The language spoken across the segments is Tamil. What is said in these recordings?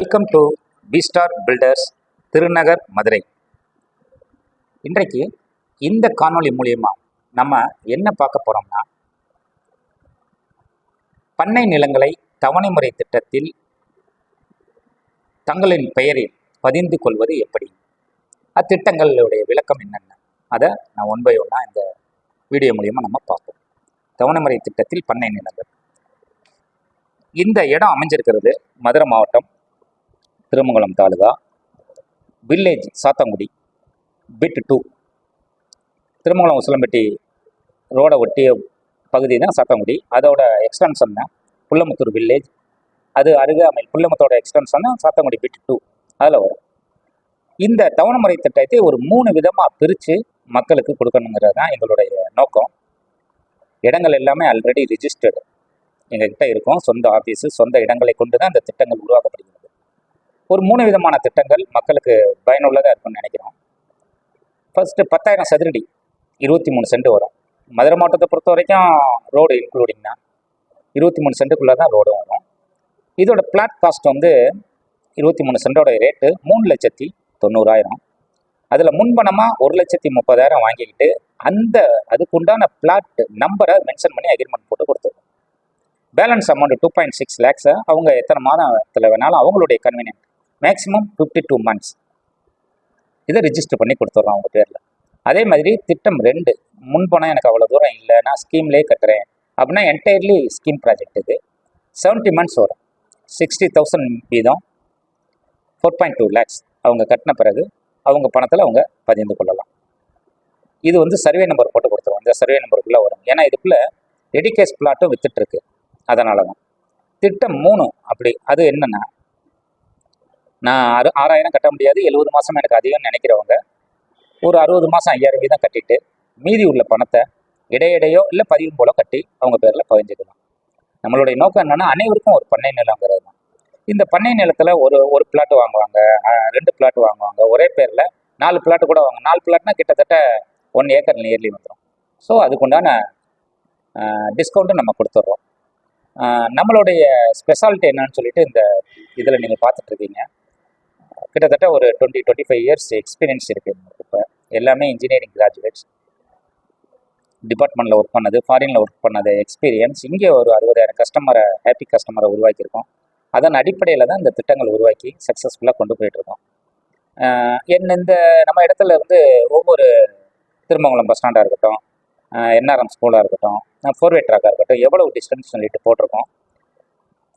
Welcome to Star Builders Thirunagar Madurai இன்றைக்கு இந்த காணொளி மூலியமாக நம்ம என்ன பார்க்க போகிறோம்னா பண்ணை நிலங்களை தவணை முறை திட்டத்தில் தங்களின் பெயரில் பதிந்து கொள்வது எப்படி? அத்திட்டங்களுடைய விளக்கம் என்னென்ன? அதை நான் ஒன் பை ஒன்னாக இந்த வீடியோ மூலியமாக நம்ம பார்ப்போம். தவணை முறை திட்டத்தில் பண்ணை நிலங்கள். இந்த இடம் அமைஞ்சிருக்கிறது மதுரை மாவட்டம் Thirumangalam taluka village Sathangudi bit two Thirumangalam Usilampatti ரோடை ஒட்டிய பகுதி தான் சாத்தங்குடி. அதோட எக்ஸ்டென்ஷன் தான் புள்ளமுத்தூர் வில்லேஜ் அது அருகாமை புள்ளமுத்தோட எக்ஸ்டென்ஷன் தான் சாத்தாங்குடி பிட் டூ அதில் வரும். இந்த தவணமுறை திட்டத்தை ஒரு மூணு விதமாக பிரித்து மக்களுக்கு கொடுக்கணுங்கிறது தான் எங்களுடைய நோக்கம். இடங்கள் எல்லாமே ஆல்ரெடி ரிஜிஸ்டர்டு எங்ககிட்ட இருக்கும். சொந்த ஆஃபீஸு சொந்த இடங்களை கொண்டு தான் இந்த திட்டங்கள் உருவாக்கப்படுகிறது. ஒரு மூணு விதமான திட்டங்கள் மக்களுக்கு பயனுள்ளதாக இருக்கும்னு நினைக்கிறோம். ஃபர்ஸ்ட்டு பத்தாயிரம் சதுரடி இருபத்தி மூணு சென்ட் வரும். மதுரை மாவட்டத்தை பொறுத்த வரைக்கும் ரோடு இன்க்ளூடிங் தான் இருபத்தி மூணு சென்ட்டுக்குள்ளே தான் ரோடும் வரும். இதோட பிளாட் காஸ்ட் வந்து இருபத்தி மூணு சென்டோட ரேட்டு மூணு லட்சத்தி தொண்ணூறாயிரம். அதில் முன்பணமாக ஒரு லட்சத்தி முப்பதாயிரம் வாங்கிக்கிட்டு அந்த அதுக்குண்டான பிளாட் நம்பரை மென்ஷன் பண்ணி அக்ரிமெண்ட் போட்டு கொடுத்துருவோம் balance amount two point six லேக்ஸை அவங்க எத்தனை மாதத்தில் வேணாலும் அவங்களுடைய convenient maximum fifty two months இதை ரிஜிஸ்டர் பண்ணி கொடுத்துட்றோம் அவங்க பேரில். அதே மாதிரி திட்டம் ரெண்டு முன்பணம் எனக்கு அவ்வளோ தூரம் இல்லை நான் ஸ்கீம்லேயே கட்டுறேன். அப்படின்னா என்டையர்லி ஸ்கீம் ப்ராஜெக்ட் இது. செவன்ட்டி மந்த்ஸ் வரும். சிக்ஸ்டி தௌசண்ட் வீதம். ஃபோர் பாயிண்ட் டூ லேக்ஸ் அவங்க கட்டின பிறகு அவங்க பணத்தில் அவங்க பதிந்து கொள்ளலாம். இது வந்து சர்வே நம்பர் போட்டு கொடுத்துருவோம் இந்த சர்வே நம்பருக்குள்ளே வரும். ஏன்னா இதுக்குள்ளே ரெடிகேஸ் பிளாட்டும் வித்துட்ருக்கு அதனால தான் திட்டம் மூணு அப்படி. அது என்னென்னா நான் ஆறு ஆறாயிரம் கட்ட முடியாது எழுபது மாதம் எனக்கு அதிகம்னு நினைக்கிறவங்க ஒரு அறுபது மாதம் ஐயாயிரம் வீதம் கட்டிட்டு மீதி உள்ள பணத்தை இடையிடையோ இல்லை பதிவு போல கட்டி அவங்க பேரில் பகிர்ந்துக்கலாம். நம்மளுடைய நோக்கம் என்னென்னா அனைவருக்கும் ஒரு பண்ணை நிலங்கிறது தான். இந்த பண்ணை நிலத்தில் ஒரு ஒரு பிளாட் வாங்குவாங்க ரெண்டு பிளாட் வாங்குவாங்க ஒரே பேரில் நாலு பிளாட் கூட வாங்க நாலு பிளாட்னா கிட்டத்தட்ட ஒன் ஏக்கர் நியர்லி வந்துடும் ஸோ அதுக்குண்டான டிஸ்கவுண்ட்டும் நம்ம கொடுத்துட்றோம் நம்மளுடைய ஸ்பெஷாலிட்டி என்னன்னு சொல்லிட்டு இந்த இதில் நீங்கள் பார்த்துட்ருக்கீங்க கிட்டத்தட்ட ஒரு twenty twenty five years experience இருக்குது இப்போ எல்லாமே இன்ஜினியரிங் கிராஜுவேட்ஸ் டிபார்ட்மெண்ட்டில் ஒர்க் பண்ணது ஃபாரினில் ஒர்க் பண்ணது எக்ஸ்பீரியன்ஸ் இங்கே ஒரு அறுபதாயிரம் கஸ்டமரை ஹாப்பி கஸ்டமரை உருவாக்கியிருக்கோம். அதன் அடிப்படையில் தான் இந்த திட்டங்கள் உருவாக்கி சக்ஸஸ்ஃபுல்லாக கொண்டு போயிட்டுருக்கோம். என்ன இந்த நம்ம இடத்துல இருந்து ஒவ்வொரு திருமங்கலம் பஸ் ஸ்டாண்டாக இருக்கட்டும் என்ஆர்எம் ஸ்கூலாக இருக்கட்டும் ஃபோர்வே ட்ராக்காக இருக்கட்டும் எவ்வளோ டிஸ்டன்ஸ் சொல்லிட்டு போட்டிருக்கோம்.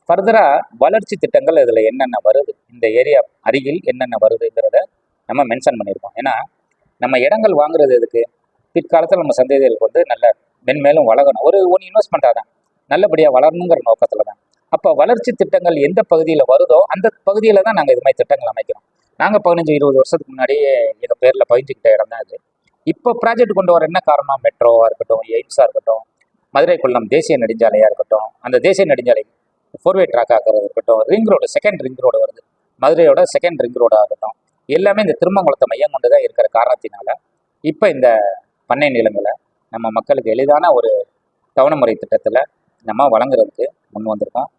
ஃபர்தராக வளர்ச்சி திட்டங்கள் இதில் என்னென்ன வருது? இந்த ஏரியா அருகில் என்னென்ன வருதுங்கிறத நம்ம மென்ஷன் பண்ணியிருக்கோம் ஏன்னா நம்ம இடங்கள் வாங்குறது எதுக்கு? பிற்காலத்தில் நம்ம சந்ததிகளுக்கு வந்து நல்ல மென்மேலும் வளரணும். ஒரு ஒன் இன்வெஸ்ட்மெண்ட்டாக தான். நல்லபடியாக வளரணுங்கிற நோக்கத்தில் தான். அப்போ வளர்ச்சி திட்டங்கள் எந்த பகுதியில் வருதோ அந்த பகுதியில் தான் நாங்கள் இது மாதிரி திட்டங்கள் அமைக்கிறோம். நாங்கள் பதினஞ்சு இருபது வருஷத்துக்கு முன்னாடியே எங்கள் பேரில் பதிஞ்சுக்கிட்ட இடம் தான் இது இப்போ ப்ராஜெக்ட் கொண்டு வர என்ன காரணம்? மெட்ரோவாக இருக்கட்டும் எய்ம்ஸாக இருக்கட்டும் மதுரை குள்ளம் தேசிய நெடுஞ்சாலையாக இருக்கட்டும் அந்த தேசிய நெடுஞ்சாலை ஃபோர்வே ட்ராக் ஆகிறது இருக்கட்டும். Ring road second ring road வருது. மதுரையோட செகண்ட் ரிங் ரோடாக இருக்கட்டும் எல்லாமே இந்த திருமங்குளத்தை மையம் கொண்டு தான் இருக்கிற காரணத்தினால இப்போ இந்த பண்ணை நிலங்களை நம்ம மக்களுக்கு எளிதான ஒரு தவணை முறை திட்டத்தில் நம்ம வழங்குறதுக்கு முன் வந்திருக்கோம்.